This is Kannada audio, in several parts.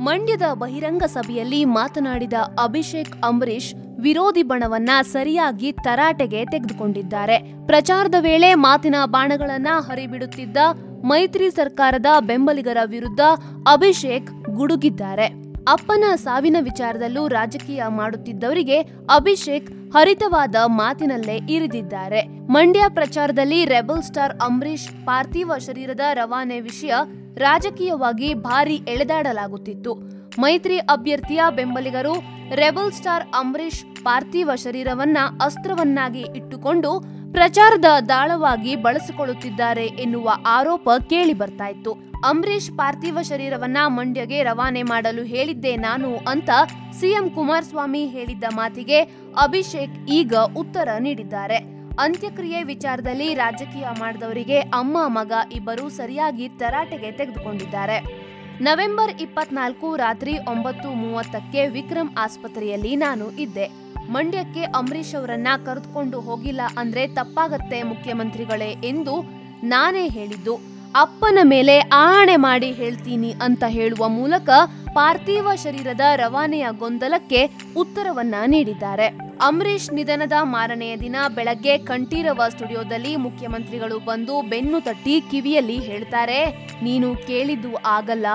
ಮಂಡ್ಯದ ಬಹಿರಂಗ ಸಭೆಯಲ್ಲಿ ಮಾತನಾಡಿದ ಅಭಿಷೇಕ್ ಅಂಬರೀಶ್ ವಿರೋಧಿ ಬಣವನ್ನ ಸರಿಯಾಗಿ ತರಾಟೆಗೆ ತೆಗೆದುಕೊಂಡಿದ್ದಾರೆ. ಪ್ರಚಾರದ ವೇಳೆ ಮಾತಿನ ಬಾಣಗಳನ್ನ ಹರಿಬಿಡುತ್ತಿದ್ದ ಮೈತ್ರಿ ಸರ್ಕಾರದ ಬೆಂಬಲಿಗರ ವಿರುದ್ಧ ಅಭಿಷೇಕ್ ಗುಡುಗಿದ್ದಾರೆ. ಅಪ್ಪನ ಸಾವಿನ ವಿಚಾರದಲ್ಲೂ ರಾಜಕೀಯ ಮಾಡುತ್ತಿದ್ದವರಿಗೆ ಅಭಿಷೇಕ್ ಹರಿತವಾದ ಮಾತಿನಲ್ಲೇ ಇರಿದಿದ್ದಾರೆ. ಮಂಡ್ಯ ಪ್ರಚಾರದಲ್ಲಿ ರೆಬಲ್ ಸ್ಟಾರ್ ಅಂಬರೀಶ್ ಪಾರ್ಥಿವ ಶರೀರದ ರವಾನೆ ವಿಷಯ ರಾಜಕೀಯವಾಗಿ ಭಾರಿ ಎಳೆದಾಡಲಾಗುತ್ತಿತ್ತು. ಮೈತ್ರಿ ಅಭ್ಯರ್ಥಿಯ ಬೆಂಬಲಿಗರು ರೆಬಲ್ ಸ್ಟಾರ್ ಅಂಬರೀಶ್ ಪಾರ್ಥಿವ ಶರೀರವನ್ನ ಅಸ್ತ್ರವನ್ನಾಗಿ ಇಟ್ಟುಕೊಂಡು ಪ್ರಚಾರದ ದಾಳವಾಗಿ ಬಳಸಿಕೊಳ್ಳುತ್ತಿದ್ದಾರೆ ಎನ್ನುವ ಆರೋಪ ಕೇಳಿ ಬರ್ತಾ ಇತ್ತು ಅಂಬರೀಶ್ ಪಾರ್ಥಿವ ಶರೀರವನ್ನ ಮಂಡ್ಯಗೆ ರವಾನೆ ಮಾಡಲು ಹೇಳಿದ್ದೆ ನಾನು ಅಂತ ಸಿಎಂ ಕುಮಾರಸ್ವಾಮಿ ಹೇಳಿದ್ದ ಮಾತಿಗೆ ಅಭಿಷೇಕ್ ಈಗ ಉತ್ತರ ನೀಡಿದ್ದಾರೆ. ಅಂತ್ಯಕ್ರಿಯೆ ವಿಚಾರದಲ್ಲಿ ರಾಜಕೀಯ ಮಾಡಿದವರಿಗೆ ಅಮ್ಮ, ಮಗ ಇಬ್ಬರು ಸರಿಯಾಗಿ ತರಾಟೆಗೆ ತೆಗೆದುಕೊಂಡಿದ್ದಾರೆ. ನವೆಂಬರ್ ಇಪ್ಪತ್ನಾಲ್ಕು ರಾತ್ರಿ ಒಂಬತ್ತು ಮೂವತ್ತಕ್ಕೆ ವಿಕ್ರಮ್ ಆಸ್ಪತ್ರೆಯಲ್ಲಿ ನಾನು ಇದ್ದೆ. ಮಂಡ್ಯಕ್ಕೆ ಅಂಬರೀಶ್ ಅವರನ್ನ ಕರೆದುಕೊಂಡು ಹೋಗಿಲ್ಲ ಅಂದ್ರೆ ತಪ್ಪಾಗತ್ತೆ ಮುಖ್ಯಮಂತ್ರಿಗಳೇ ಎಂದು ನಾನೇ ಹೇಳಿದ್ದು. ಅಪ್ಪನ ಮೇಲೆ ಆಣೆ ಮಾಡಿ ಹೇಳ್ತೀನಿ ಅಂತ ಹೇಳುವ ಮೂಲಕ ಪಾರ್ಥಿವ ಶರೀರದ ರವಾನೆಯ ಗೊಂದಲಕ್ಕೆ ಉತ್ತರವನ್ನ ನೀಡಿದ್ದಾರೆ. ಅಂಬರೀಶ್ ನಿಧನದ ಮಾರನೆಯ ದಿನ ಬೆಳಗ್ಗೆ ಕಂಠೀರವ ಸ್ಟುಡಿಯೋದಲ್ಲಿ ಮುಖ್ಯಮಂತ್ರಿಗಳು ಬಂದು ಬೆನ್ನು ತಟ್ಟಿ ಕಿವಿಯಲ್ಲಿ ಹೇಳ್ತಾರೆ, ನೀನು ಕೇಳಿದ್ದು ಆಗಲ್ಲ.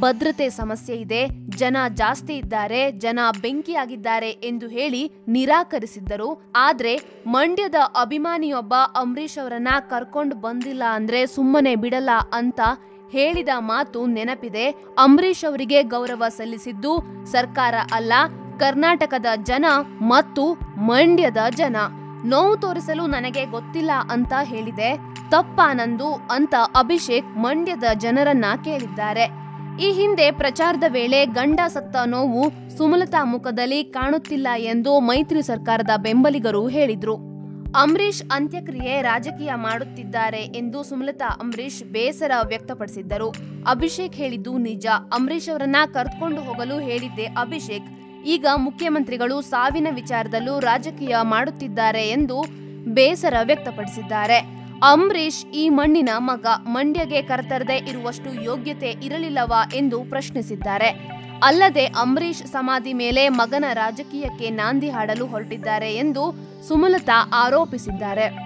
ಭದ್ರತೆ ಸಮಸ್ಯೆ ಇದೆ. ಜನ ಜಾಸ್ತಿ ಇದ್ದಾರೆ. ಜನ ಬೆಂಕಿಯಾಗಿದ್ದಾರೆ ಎಂದು ಹೇಳಿ ನಿರಾಕರಿಸಿದ್ದರು. ಆದ್ರೆ ಮಂಡ್ಯದ ಅಭಿಮಾನಿಯೊಬ್ಬ ಅಂಬರೀಶ್ ಅವರನ್ನ ಕರ್ಕೊಂಡು ಬಂದಿಲ್ಲ ಅಂದ್ರೆ ಸುಮ್ಮನೆ ಬಿಡಲ್ಲ ಅಂತ ಹೇಳಿದ ಮಾತು ನೆನಪಿದೆ. ಅಂಬರೀಷ್ ಅವರಿಗೆ ಗೌರವ ಸಲ್ಲಿಸಿದ್ದು ಸರ್ಕಾರ ಅಲ್ಲ, ಕರ್ನಾಟಕದ ಜನ ಮತ್ತು ಮಂಡ್ಯದ ಜನ. ನೋವು ತೋರಿಸಲು ನನಗೆ ಗೊತ್ತಿಲ್ಲ ಅಂತ ಹೇಳಿದೆ. ತಪ್ಪಾನಂದು ಅಂತ ಅಭಿಷೇಕ್ ಮಂಡ್ಯದ ಜನರನ್ನ ಕೇಳಿದ್ದಾರೆ. ಈ ಹಿಂದೆ ಪ್ರಚಾರದ ವೇಳೆ ಗಂಡ ಸತ್ತ ನೋವು ಸುಮಲತಾ ಮುಖದಲ್ಲಿ ಕಾಣುತ್ತಿಲ್ಲ ಎಂದು ಮೈತ್ರಿ ಸರ್ಕಾರದ ಬೆಂಬಲಿಗರು ಹೇಳಿದ್ರು. ಅಂಬರೀಶ್ ಅಂತ್ಯಕ್ರಿಯೆ ರಾಜಕೀಯ ಮಾಡುತ್ತಿದ್ದಾರೆ ಎಂದು ಸುಮಲತಾ ಅಂಬರೀಷ್ ಬೇಸರ ವ್ಯಕ್ತಪಡಿಸಿದ್ದರು. ಅಭಿಷೇಕ್ ಹೇಳಿದ್ದು ನಿಜ. ಅಂಬರೀಷ್ ಅವರನ್ನ ಕರೆದುಕೊಂಡು ಹೋಗಲು ಹೇಳಿದ್ದೆ ಅಭಿಷೇಕ್. ಈಗ ಮುಖ್ಯಮಂತ್ರಿಗಳು ಸಾವಿನ ವಿಚಾರದಲ್ಲೂ ರಾಜಕೀಯ ಮಾಡುತ್ತಿದ್ದಾರೆ ಎಂದು ಬೇಸರ ವ್ಯಕ್ತಪಡಿಸಿದ್ದಾರೆ. ಅಂಬರೀಷ್ ಈ ಮಣ್ಣಿನ ಮಗ. ಮಂಡ್ಯಗೆ ಕರೆತರದೆ ಇರುವಷ್ಟು ಯೋಗ್ಯತೆ ಇರಲಿಲ್ಲವಾ ಎಂದು ಪ್ರಶ್ನಿಸಿದ್ದಾರೆ. ಅಲ್ಲದೆ ಅಂಬರೀಷ್ ಸಮಾಧಿ ಮೇಲೆ ಮಗನ ರಾಜಕೀಯಕ್ಕೆ ನಾಂದಿ ಹಾಡಲು ಹೊರಟಿದ್ದಾರೆ ಎಂದು ಸುಮಲತಾ ಆರೋಪಿಸಿದ್ದಾರೆ.